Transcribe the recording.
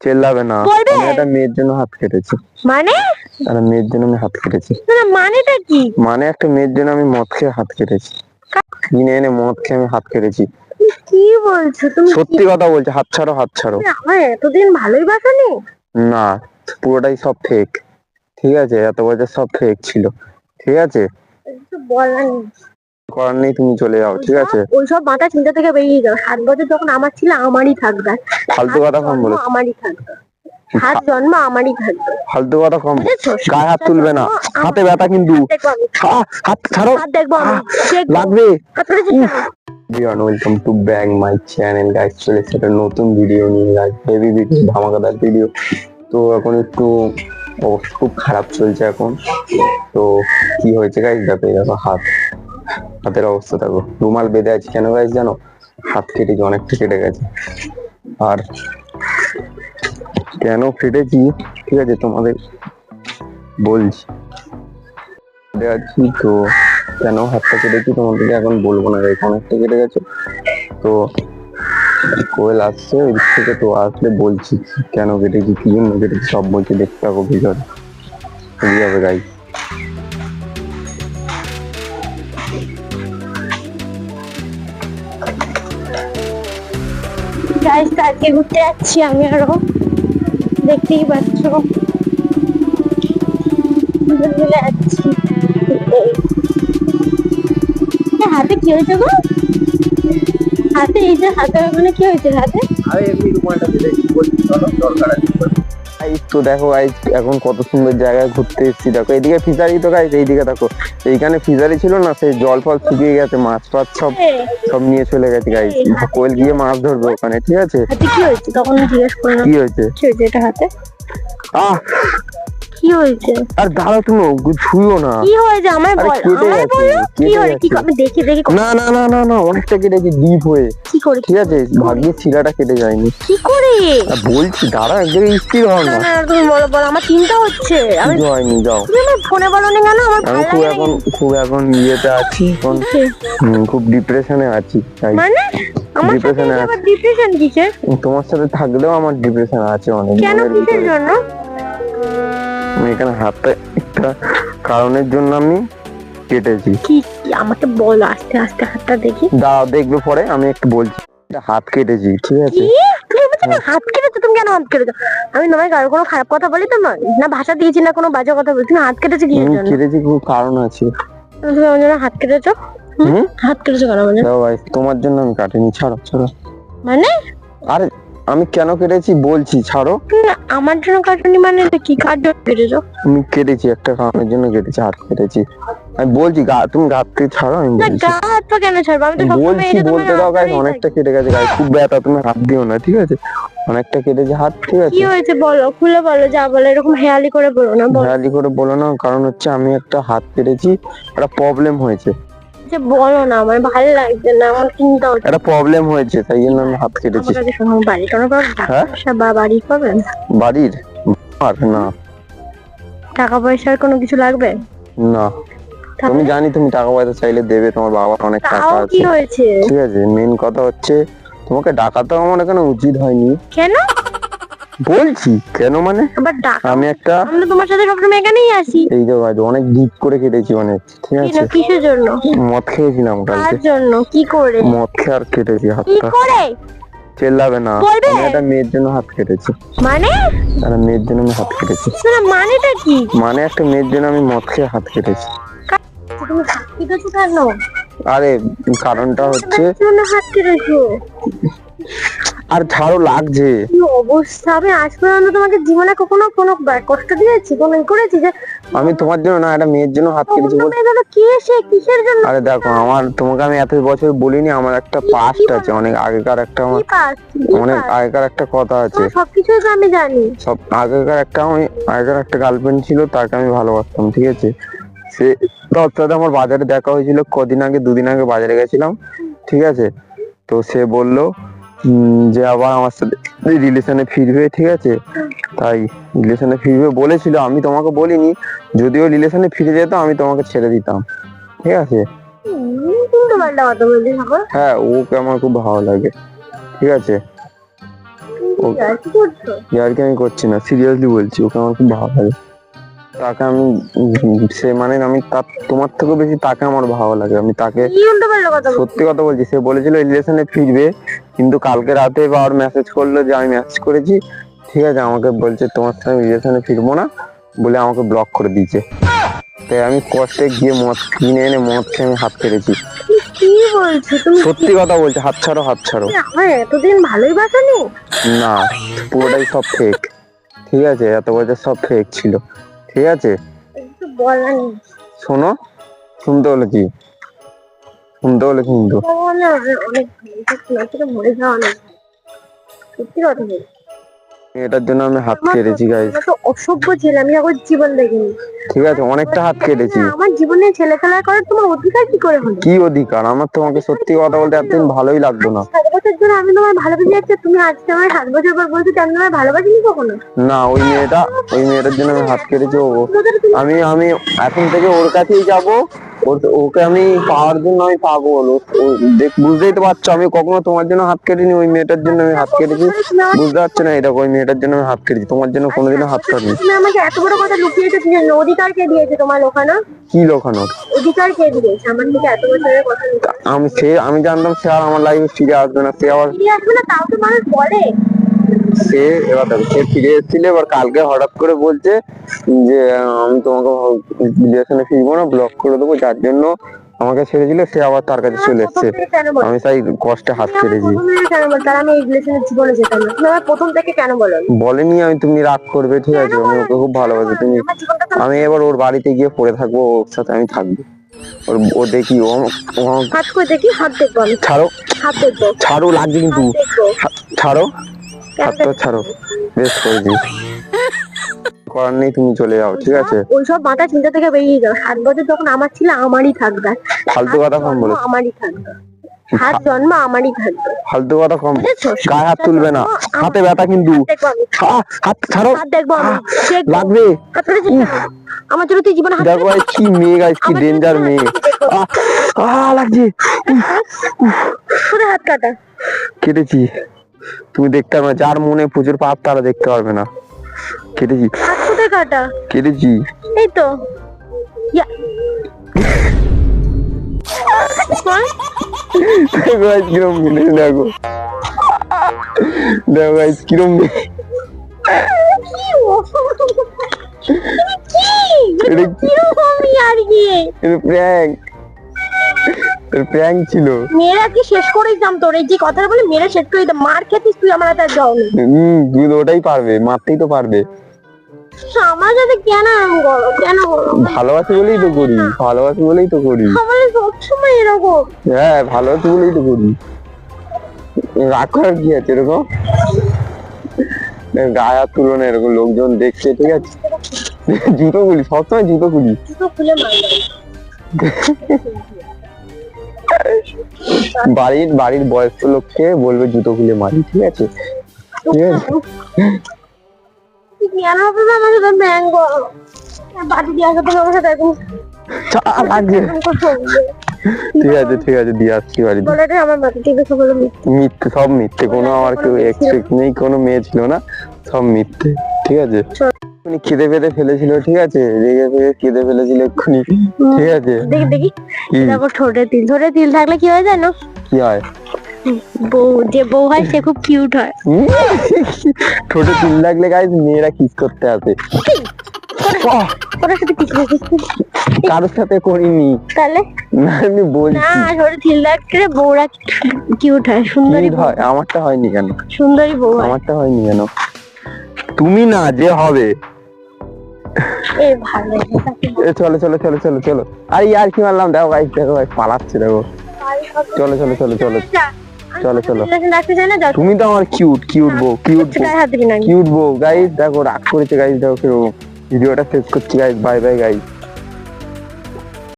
চেল্লাবে না। আমি একটা মেয়ের জন্য হাত কেটেছি। মানে? একটা মেয়ের জন্য আমি হাত কেটেছি। মানেটা কি? মানে একটা মেয়ের জন্য আমি মদ খেয়ে হাত কেটেছি। কিনে এনে মদ খেয়ে আমি হাত কেটেছি। কি বলছো? তুমি সত্যি কথা বলছি হাত ছাড়ো হাত ছাড়ো। আমার এতদিন ভালোই বাসনি না পুরোটাই সব ফেক ঠিক আছে এত বছর সব ফেক ছিল। ঠিক আছে? নেই করার নেই তুমি চলে যাও ঠিক আছে? ওইসব মাথা চিন্তা থেকে বেরিয়ে যাও। সাত বছর যখন আমার ছিল আমারই থাকবে। ফালতু কথা কম বলো আমারই থাকবে। সাত জন্ম আমারই থাকবে। ফালতু কথা কম। গায়ে হাত তুলবে না। হাতে ব্যথা কিন্তু। হাত ছাড়ো। হাত দেখব লাগবে? Everyone welcome to back my channel guys চলে একটা নতুন ভিডিও নিয়ে গাইস হেভি ভিডিও ধামাকাদার ভিডিও তো এখন একটু অবস্থা খুব খারাপ চলছে এখন। তো কি হয়েছে গাইস দেখো এই দেখো হাত। হাতের অবস্থা দেখো। রুমাল বেঁধে আছে কেন গাইস জানো? হাত কেটেছে অনেকটা কেটে গেছে। আর কেন কেটেছি ঠিক আছে, তোমাদের বলছি। আছি তো কেন হাতটা কেটেছি তোমাদেরকে এখন বলব না গাইস অনেকটা কেটে গেছে। তো কোয়েল আসছে ওই দিক থেকে তো আসলে বলছি কেন কেটেছি কি জন্য কেটেছি সব বলছি। দেখতে থাকো ভিডিওটা বুঝে যাবে গাইস কালকে ঘুরতে যাচ্ছি আমি আরও। দেখতেই পাচ্ছ। যাচ্ছি। হাতে কি হয়েছে গো? হাতে এই যে হাতে ওখানে কি হয়েছে হাতে? গাইস তো দেখো গাইজ এখন কত সুন্দর জায়গায় ঘুরতে এসেছি। দেখো এদিকে ফিশারি তো গাইজ এইদিকে দেখো এইখানে ফিশারি ছিল না সেই জল ফল শুকিয়ে গেছে মাছ ফাছ সব সব নিয়ে চলে গেছে গাইজ কোয়েল গিয়ে মাছ ধরবে ওখানে ঠিক আছে? কি হয়েছে? তখন জিজ্ঞেস করলাম। কি হয়েছে? কি হয়েছে এটা হাতে? আহ! কি হয়েছে? আর দাঁড়াও তুমি ছুঁয়ো না। কি হয়েছে? আমায় বল বলো কি হয়েছে? কি আমি দেখি দেখি না না না না না অনেকটা কেটেছে ডিপ হয়ে। কি করে? ঠিক আছে ভাগ্যের শিরাটা কেটে যায়নি। কি করে? বলছি দাঁড়া এক জায়গায় স্থির হও না। না তুমি বলো বলো আমার চিন্তা হচ্ছে। আমি হয়নি যাও। তুমি আমার ফোনে বলো না কেন? আমার আমি খুব এখন খুব এখন ইয়েতে আছি এখন খুব ডিপ্রেশনে আছি। মানে? আমার আবার ডিপ্রেশন কিসের? তোমার সাথে থাকলেও আমার ডিপ্রেশন আছে অনেক। কেন কিসের জন্য? এখানে হাতটা একটা কারণের জন্য আমি কেটেছি। কি কি? আমাকে বলো আস্তে আস্তে হাতটা দেখি। দাঁড়াও দেখবে পরে আমি একটু বলছি। হাত কেটেছি ঠিক আছে? তুমি বলছো না হাত কেটেছো? তুমি কেন হাত কেটেছো? আমি তোমায় কারও কোনো খারাপ কথা বলি তো নয় না ভাষা দিয়েছি না কোনো বাজে কথা বলছি হাত কেটেছো কি জন্য? কেটেছি খুব কারণ আছে। তুমি আমার জন্য হাত কেটেছো। হাত কেটেছো কেন দাও ভাই তোমার জন্য আমি কাটিনি ছাড়ো ছাড়ো। মানে? আরে আমি কেন কেটেছি বলছি ছাড়ো। না, আমার জন্য কাটনি মানে তো কি? কার জন্য কেটেছো? আমি কেটেছি একটা কারণের জন্য কেটেছি হাত কেটেছি। আমি বলছি গা তুমি গাত ছাড়ো আমি না বলছি। গা হাত পা কেন ছাড়বো? আমি তো সবসময় বলছি তোমার বলতে দাও গাইস অনেকটা কেটে গেছে গাইস খুব ব্যথা তুমি হাত দিও না ঠিক আছে? অনেকটা কেটেছে হাত ঠিক আছে? কি হয়েছে বলো? খুলে বলো যা বলো এরকম হেয়ালি করে বলো না ভ্যালি করে বলো না কারণ হচ্ছে আমি একটা হাত কেটেছি একটা প্রবলেম হয়েছে। যে বলো না আমার ভালো লাগছে না আমার চিন্তা হচ্ছে। একটা প্রবলেম হয়েছে তাই জন্য আমি হাত কেটেছি। আমার কাছে বাড়ি কোনো হ্যাঁ? বা বাড়ি পাবেন বাড়ির? আর না। টাকা পয়সার কোনো কিছু লাগবে? না? তুমি জানি তুমি টাকা পয়সা চাইলে দেবে তোমার বাবার অনেক টাকা কি আছে। হয়েছে? ঠিক আছে মেন কথা হচ্ছে তোমাকে ডাকাতেও আমার এখানে উচিত হয়নি। কেন? বলছি কেন মানে? আবার ডাক। আমি একটা আমরা তোমার সাথে সবসময় এখানেই আসি এই যে ভাই অনেক ডিপ করে কেটেছি অনেক ঠিক আছে? কিসের জন্য? মদ খেয়েছিলাম কার কালকে জন্য? কি করে? মদ খেয়ে আর কেটেছি কি হাতটা করে? চেল্লাবে না। আমি একটা মেয়ের জন্য হাত কেটেছি। মানে? একটা মেয়ের জন্য আমি হাত কেটেছি। না মানেটা কি? মানে একটা মেয়ের জন্য আমি মদ খেয়ে হাত কেটেছি। তুমি হাত কেটেছো কেন? আরে কারণটা হচ্ছে হাত কেটেছো। আর ছাড়ো লাগছে। কি অবস্থা? আমি আজ পর্যন্ত তোমাকে জীবনে কখনো কোনো কষ্ট দিয়েছি কোনো ই করেছি যে আমি তোমার জন্য না একটা মেয়ের জন্য হাত কেটেছি বল। কে সে? কিসের জন্য? আরে দেখো আমার তোমাকে আমি এত বছর বলিনি আমার একটা পাস্ট আছে অনেক আগেকার একটা আমার অনেক আগেকার একটা কথা আছে। সবকিছুই তো আমি জানি। সব আগেকার একটা আমি আগেকার একটা গার্লফ্রেন্ড ছিল তাকে আমি ভালোবাসতাম ঠিক আছে? সে তার সাথে আমার বাজারে দেখা হয়েছিল কদিন আগে দুদিন আগে বাজারে গেছিলাম ঠিক আছে? তো সে বলল যে আবার আমার সাথে রিলেশনে ফিরবে ঠিক আছে? তাই রিলেশনে ফিরবে বলেছিল আমি তোমাকে বলিনি যদিও রিলেশনে ফিরে যেত আমি তোমাকে ছেড়ে দিতাম। ঠিক আছে? হ্যাঁ ওকে আমার খুব ভালো লাগে। ঠিক আছে? ও- আর কি আমি করছি না সিরিয়াসলি বলছি ওকে আমার খুব ভালো লাগে। তাকে আমি সে মানে আমি তার তোমার থেকেও বেশি তাকে আমার ভালো লাগে। আমি তাকে সত্যি কথা বলছি সে বলেছিল রিলেশনে ফিরবে কিন্তু কালকে রাতে বা ওর মেসেজ করল যে আমি মেসেজ করেছি। ঠিক আছে আমাকে বলছে তোমার সাথে রিলেশনে ফিরবো না। বলে আমাকে ব্লক করে দিয়েছে। তাই আমি কষ্টে গিয়ে মদ কিনে এনে মদ খেয়ে আমি হাত কেটেছি। কি বলছো তুমি? সত্যি কথা বলছি হাত ছাড়ো হাত ছাড়ো। আমার এতদিন ভালোই বাসানি না পুরোটাই সব ফেক ঠিক আছে এত বছর সব ফেক ছিল। ঠিক আছে? শোনো শুনতে হলো কি? শুনতে হলে কথা এটার জন্য আমি হাত কেটেছি গাইজ অসভ্য ছেলে আমি আবার জীবন দেখিনি। ঠিক আছে অনেকটা হাত কেটেছি। আমার জীবনে ছেলে খেলা করার তোমার অধিকার কি করে হলো? কি অধিকার? আমার তোমাকে সত্যি কথা বলতে এতদিন ভালোই লাগতো না। সাত বছর ধরে আমি তোমার ভালোবেসে যাচ্ছি তুমি আজকে আমার সাত বছর পর বলছো আমি তোমার ভালোবাসিনি কখনো? না ওই মেয়েটা ওই মেয়েটার জন্য আমি হাত কেটেছি ও আমি আমি এখন থেকে ওর কাছেই যাব। ওকে আমি পাওয়ার জন্য আমি পাবো দেখ বুঝতেই তো পারছ আমি কখনো তোমার জন্য হাত কেটেনি ওই মেয়েটার জন্য আমি হাত কেটেছি। বুঝতে পারছ না এটা ওই মেয়েটার জন্য আমি হাত কেটেছি তোমার জন্য কোনোদিনও হাত কাটিনি। আমাকে এত বড় কথা লুকিয়েছো কি জন্য অধিকার কে দিয়েছে তোমার লোখানো? কি লোখানো? অধিকার কে দিয়েছে? আমার থেকে এত বছরের কথা আমি সে আমি জানতাম সে আর আমার লাইফে ফিরে আসবে না। সে আবার ফিরে আসবে না তাও তো মানুষ বলে। সে এবার সে ফিরে এসেছিল এবার কালকে হঠাৎ করে বলছে যে আমি তোমাকে রিলেশনে ফিরবো না ব্লক করে দেবো যার জন্য আমাকে ছেড়ে দিলে সে আবার তার কাছে চলে এসছে। আমি তাই কষ্টে হাত তাহলে আমি এই রিলেশনের জীবনে যেতাম না। প্রথম থেকে কেন বলো? বলেনি আমি তুমি রাগ করবে ঠিক আছে? আমি ওকে খুব ভালোবাসি তুমি তো আমি এবার ওর বাড়িতে গিয়ে পড়ে থাকব ওর সাথে আমি থাকব। ওর ও দেখি ও হাত করে দেখি হাত দেখব আমি। ছাড়ো। হাত দেখব। ছাড়ো লাগছে কিন্তু। হাত দেখব। হা- ছাড়ো ছাড়ো। বেশ করেছি করার নেই তুমি চলে যাও ঠিক আছে? ওইসব মাথা চিন্তা থেকে বেরিয়ে যাও। সাত বছর যখন আমার ছিল আমারই থাকবে। ফালতু কথা কম বলো আমারই থাকবে। হাত জন্ম আমারই থাকবে। ফালতু কথা কম গায়ে হাত তুলবে না। হাতে ব্যথা কিন্তু। হাত ছাড়ো। দেখব লাগবে? আমার জন্য তুই জীবনে দেখো ভাই কি মেয়ে গাইস কি ডেঞ্জার মেয়ে। আহ, লাগছে। হাত কাটা? কেটেছি। তুমি দেখতে পারবে না। যার মনে প্রচুর পাপ তারা দেখতে পারবে না। কেটেছি। হাত কোথায় কাটা? কেটেছি। এই তো। দেখো কিরম দেখো। দেখো কিরম প্র্যাঙ্ক ছিল। মেয়েরা কি শেষ করেই দাম তোর? এই যে কথাটা বলে মেয়েরা শেষ করে দাম। মার খেতিস তুই আমার হাতে যাও হম তুমি তো ওটাই পারবে মারতেই তো পারবে। আমার সাথে কেন এরকম করো? কেন করো? ভালোবাসি বলেই তো করি। ভালোবাসি বলেই তো করি। আমার সবসময় এরকম। হ্যাঁ ভালোবাসি বলেই তো করি। রাগ করার কি আছে এরকম? গায়ে হাত এরকম লোকজন দেখছে ঠিক আছে? জুতো খুলি সবসময় জুতো খুলি। বাড়ির বাড়ির বয়স্ক লোককে বলবে জুতো খুলে মারি ঠিক আছে? ঠিক আছে? তুই হবে না আমার সাথে ম্যাঙ্গ বাড়ি দিয়ে আসা আমার সাথে এখন চা লাগছে এরকম করতে হবে। ঠিক আছে ঠিক আছে দিয়ে আসছি বাড়িতে বলাটা আমার মাথা থেকে সব মিথ্যে। মিথ্যে সব মিথ্যে। কোনো আমার কেউ এক্সপেক্ট নেই কোনো মেয়ে ছিল না সব মিথ্যে ঠিক আছে? খিদে পেতে ফেলেছিল ঠিক আছে? রেগে ফেগে খিদে ফেলেছিল এক্ষুনি ঠিক আছে? দেখি দেখি। তারপর ঠোঁটে তিল। ঠোঁটে তিল থাকলে কি হয় জানো? কি হয়? বউ যে বউ হয় সে খুব কিউট হয়। তিল লাগলে গাইজ মেয়েরা কিস করতে আসে। সাথে কারোর সাথে করিনি। তাহলে? না আমি বলছি। না তিল লাগলে বউরা কিউট হয় সুন্দরী হয় আমারটা হয়নি কেন? সুন্দরী বউ আমারটা হয়নি কেন? তুমি না যে হবে। চলো চলো চলো চলো চলো। আরে ইয়ার কি মারলাম? দেখো গাইজ দেখো ভাই পালাচ্ছে দেখো। চলো। চলো চলো চলো। চলো, চলো। তুমি তো আমার কিউট কিউট বউ কিউট না কিউট বউ। গাইজ দেখো রাগ করেছে গাইজ দেখো ভিডিওটা শেষ করছি গাইজ বাই বাই গাইজ